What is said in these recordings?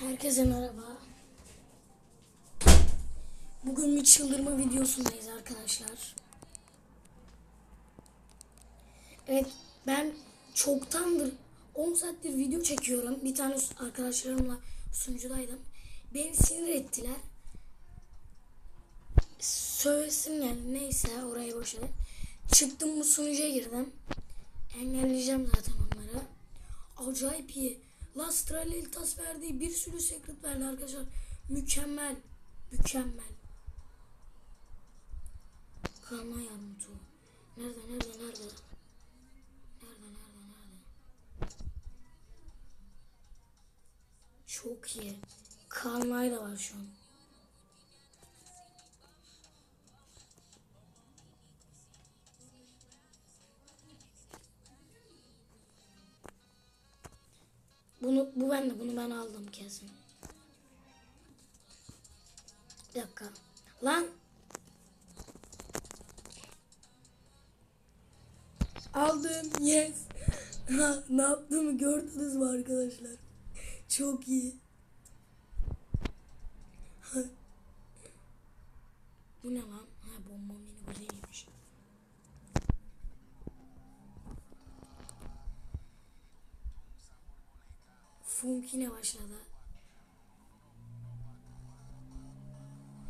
Herkese merhaba. Bugün bir çıldırma videosundayız arkadaşlar. Evet ben çoktandır 10 saattir video çekiyorum. Bir tane arkadaşlarımla sunucudaydım. Beni sinir ettiler. Söylesim geldi. Neyse orayı boş ver. Çıktım bu sunucuya girdim. Engelleyeceğim zaten onları. Acayip iyi. Lastralitas verdiği bir sürü secret verdi arkadaşlar. Mükemmel. Mükemmel. Kanma yarmıtı. Nerede nerede nerede? Nerede nerede nerede? Çok iyi. Kanmay da var şu an. Bunu bu ben de bunu ben aldım kesin. Bir dakika. Lan. Aldım. Yes. Ne yaptığımı gördünüz mü arkadaşlar? Çok iyi. bu ne lan? Ha bomba beni güzelmiş. Funk yine başladı.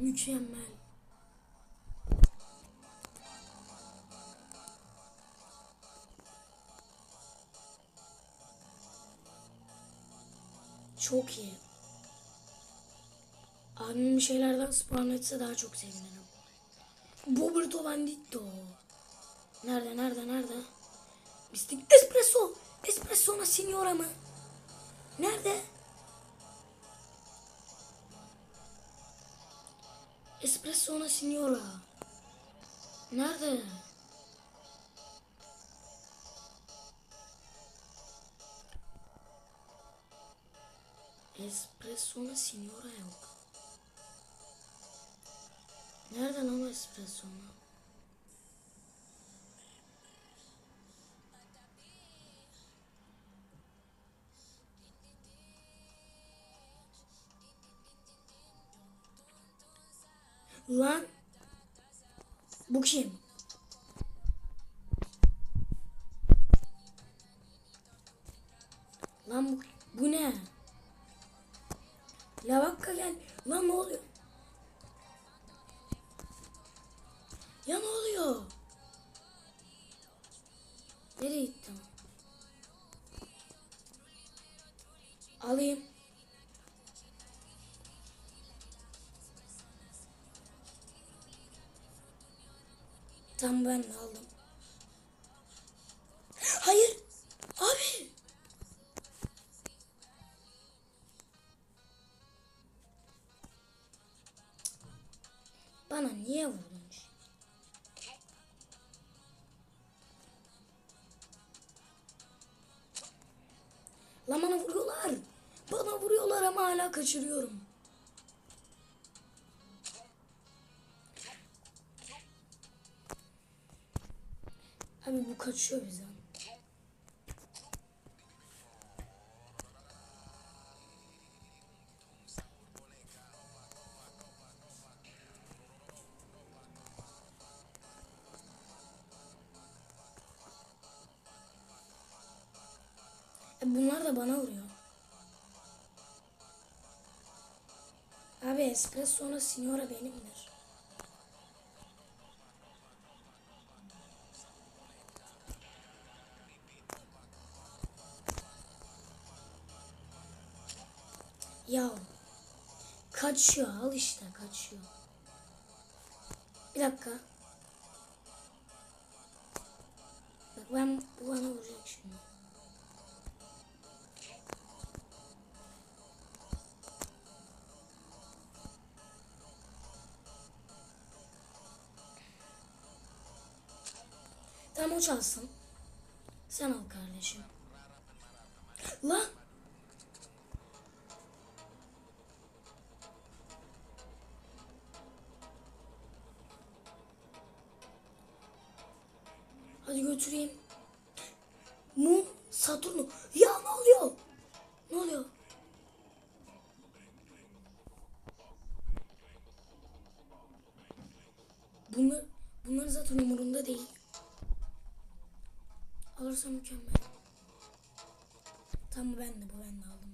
Mükemmel. Çok iyi. Abim bir şeylerden spawn etse daha çok sevinirim. Boberto Bandito. Nerede nerede nerede? Mystic Espresso. Espresso'na signora mı? Nerede? Espresso'na signora. Nerede? Espresso'na signora yok. Nerede lan o espresso'na? Lan bu kim? Tam ben aldım. Hayır. Abi. Bana niye vurdun? Lan bana vuruyorlar. Bana vuruyorlar ama hala kaçırıyorum. Abi bu kaçıyor bizden. E bunlar da bana vuruyor. Abi espresso signora benimdir. Ya kaçıyor al işte kaçıyor. Bir dakika. Bak ben bu bana vuracak şimdi. Tamam o çalsın. Sen al kardeşim. Lan. götüreyim. Mu Saturn'u. Ya ne oluyor? Ne oluyor? Bunlar, bunlar zaten umurunda değil. Alırsam mükemmel. Tam bu bende bu bende aldım.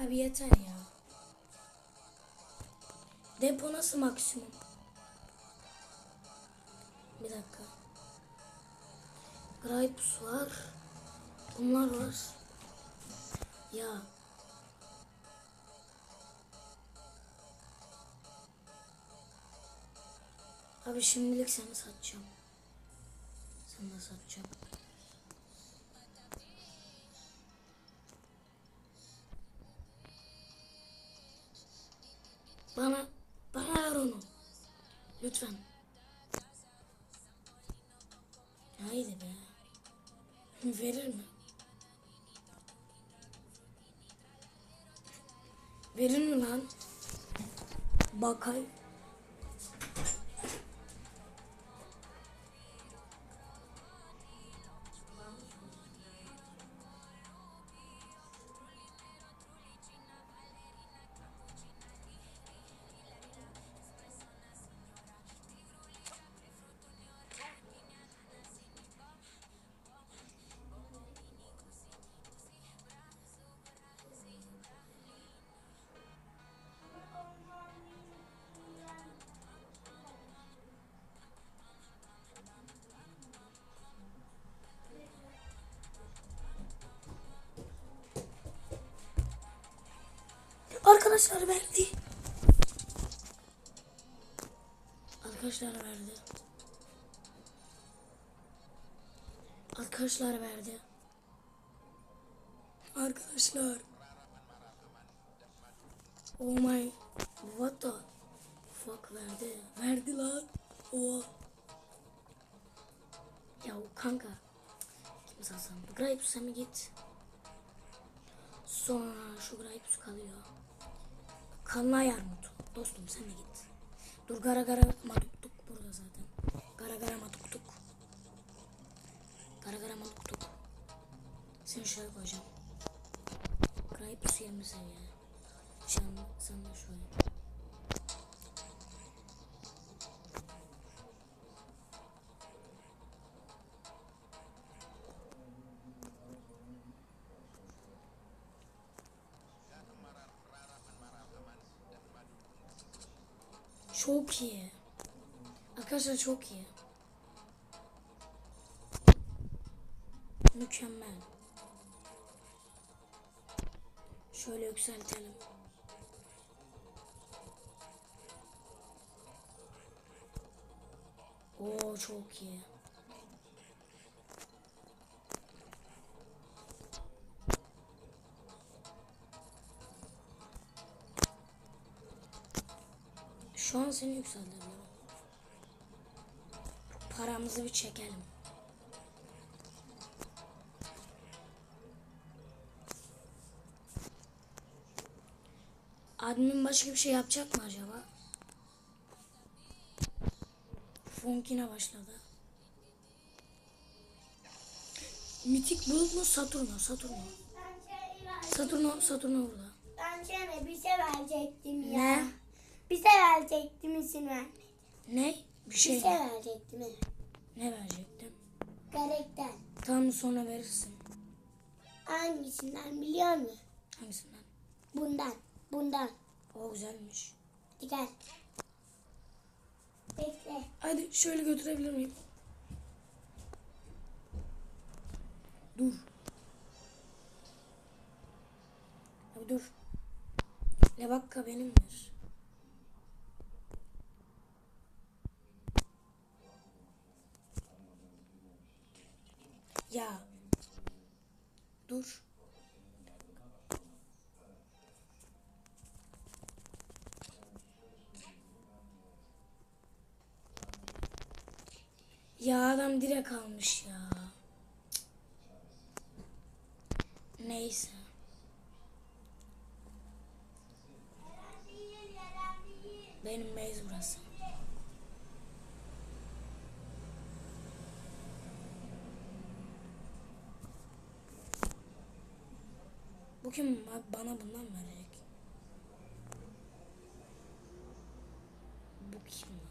Abi yeter ya. Depo nasıl maksimum? Bir dakika. Gripes var. Bunlar var. Ya. Abi şimdilik seni satacağım. De satacağım. Bana, bana ver onu. Lütfen. Haydi be. Verir mi? Verir mi lan? Bakay. Arkadaşlar verdi. Arkadaşlar verdi. Arkadaşlar verdi. Arkadaşlar. Oh my. What the fuck verdi. Verdi lan. Oha. Ya kanka. Kim salsam? Gripes'e mi git? Sonra şu Gripes kalıyor. Kanlı Yarmut. Dostum sen de git. Dur gara gara matuktuk burada zaten. Gara gara matuktuk. Gara gara matuktuk. Seni şöyle koyacağım. Gripes 20 seviye. Şu an de şöyle. Arkadaşlar çok iyi. Mükemmel. Şöyle yükseltelim. Oo çok iyi. Şu an seni yükseltiyorum. Paramızı bir çekelim. Admin başka bir şey yapacak mı acaba? Fonkine başladı. Mitik bulut mu Saturno? Saturno. Saturno, Saturno burada. Ben sana bir şey verecektim ya. Ne? Bir şey verecektim izin vermedi. Ne? Bir Bir şey. şey verecektim. evet. Ne verecektin? Karakter. Tam sonra verirsin. Hangisinden biliyor musun? Hangisinden? Bundan. Bundan. O güzelmiş. Gel. Bekle. Hadi şöyle götürebilir miyim? Dur. Abi dur. Lebakka benimdir. Ya. Dur. Ya adam direkt almış ya. Neyse. Bu kim? Bana bundan verecek. Bu kim lan?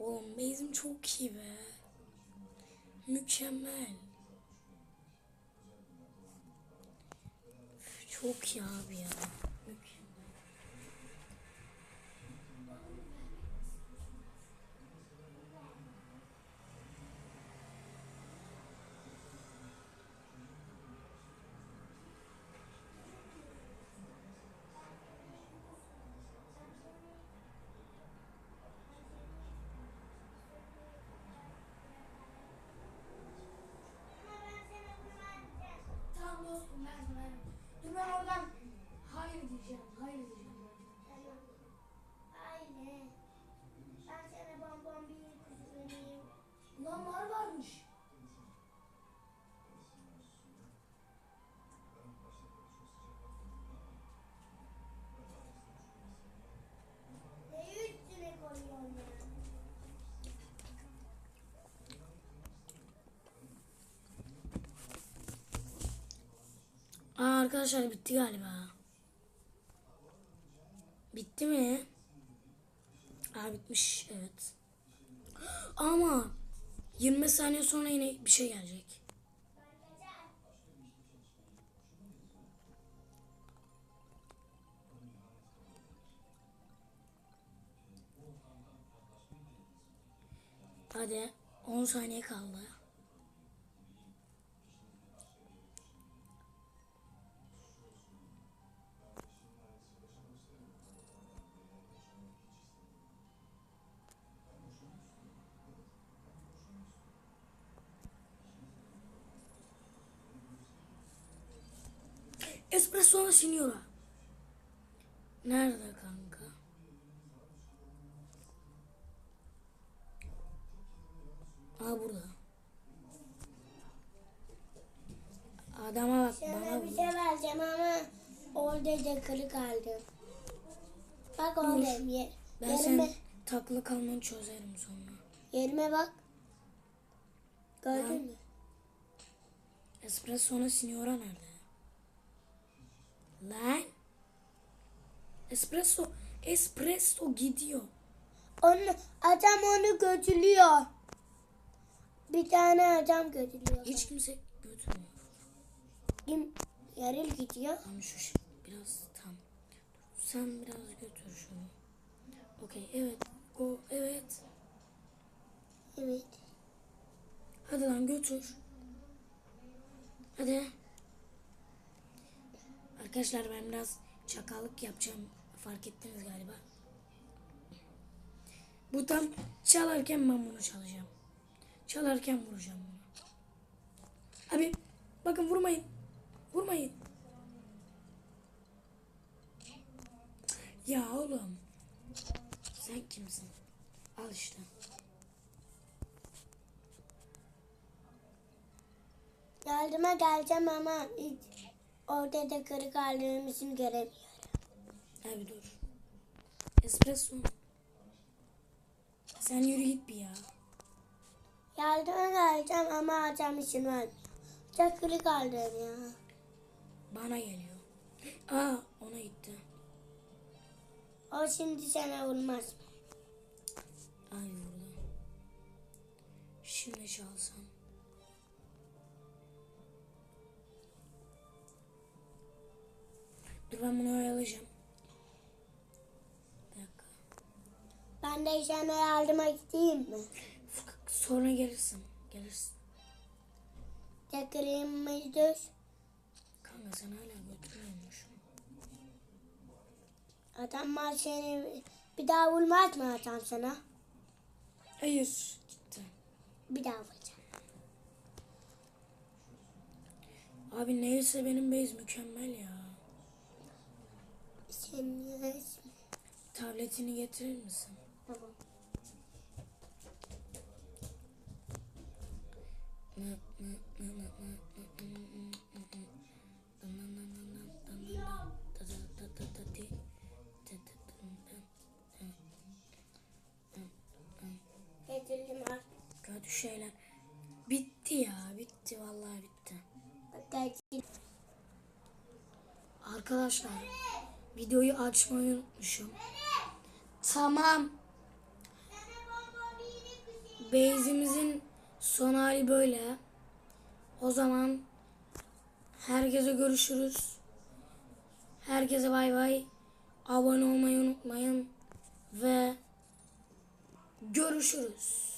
Oğlum base'im çok iyi be. Mükemmel. Çok iyi abi ya. Arkadaşlar bitti galiba. Bitti mi? Aa bitmiş evet. Ama 20 saniye sonra yine bir şey gelecek. Hadi 10 saniye kaldı. Espresso Signora. Nerede kanka? Aa burada. Adama bak bana Sana bir vur. şey vereceğim ama orada da kırık aldım. Bak oradayım. Yer, Ben yerime, sen takılı kalmanı çözerim sonra. yerime bak. Gördün mü? Espresso Signora nerede? Lan? Espresso, espresso gidiyor. Onu, adam onu götürüyor. Bir tane adam götürüyor. Hiç kimse götürmüyor. Kim? Yarıl gidiyor. Tamam şu şey biraz tam. Sen biraz götür şunu. Okey evet. Go evet. Evet. Hadi lan götür. Hadi. Arkadaşlar ben biraz çakallık yapacağım. Fark ettiniz galiba. Bu tam çalarken ben bunu çalacağım. Çalarken vuracağım bunu. Abi bakın vurmayın. Vurmayın. Ya oğlum. Sen kimsin? Al işte. Yardıma geleceğim ama orada da kırık aldığımızı göremiyorum. Abi dur. Espresso. Sen yürü git bir ya. Yardıma geleceğim ama adam için vermiyor. Da kırık aldım ya. Bana geliyor. Aa ona gitti. O şimdi sana vurmaz. Ay vurdu. Şimdi çalsam. Ben bunu oyalayacağım. Bir dakika. Ben de sana yardıma gideyim mi? Sonra gelirsin. Gelirsin. Da kırığımız düz. Kanka sen hala götürüyormuş. Adam var seni bir daha vurmaz mı adam sana? Hayır. Gitti. Bir daha yapacağım. Abi neyse benim base mükemmel ya. Senin resmi. Tabletini getirir misin? Tamam. Kötü şeyler. Bitti ya. Bitti vallahi bitti. Arkadaşlar videoyu açmayı unutmuşum. Tamam. Base'imizin son hali böyle. O zaman herkese görüşürüz. Herkese bay bay. Abone olmayı unutmayın ve görüşürüz.